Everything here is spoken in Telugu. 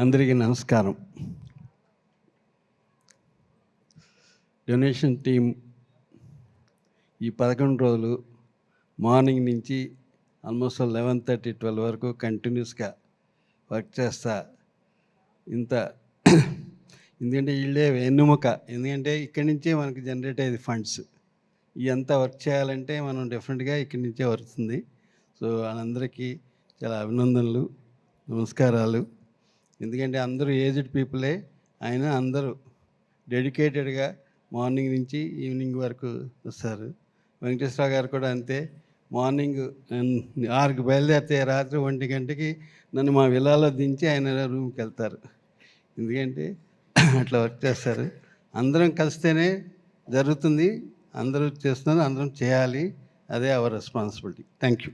అందరికీ నమస్కారం. డొనేషన్ టీం ఈ పదకొండు రోజులు మార్నింగ్ నుంచి ఆల్మోస్ట్ లెవెన్ థర్టీ ట్వెల్వ్ వరకు కంటిన్యూస్గా వర్క్ చేస్తా. ఇంత ఎందుకంటే వీళ్ళే వెన్నుముక. ఎందుకంటే ఇక్కడి నుంచే మనకి జనరేట్ అయ్యేది ఫండ్స్. ఇదంతా వర్క్ చేయాలంటే మనం డెఫినెట్గా ఇక్కడి నుంచే వస్తుంది సో వాళ్ళందరికీ చాలా అభినందనలు నమస్కారాలు. ఎందుకంటే అందరూ ఏజ్డ్ పీపులే ఆయన అందరూ డెడికేటెడ్గా మార్నింగ్ నుంచి ఈవినింగ్ వరకు వస్తారు. వెంకటేశ్వర గారు కూడా అంతే. మార్నింగ్ ఆరుకు బయలుదేరితే రాత్రి ఒంటి గంటకి నన్ను మా విల్లాలో దించి ఆయన రూమ్కి వెళ్తారు. ఎందుకంటే అట్లా వర్క్ చేస్తారు. అందరం కలిస్తేనే జరుగుతుంది. అందరూ చేస్తున్నారు అందరం చేయాలి. అదే అవర్ రెస్పాన్సిబిలిటీ. Thank you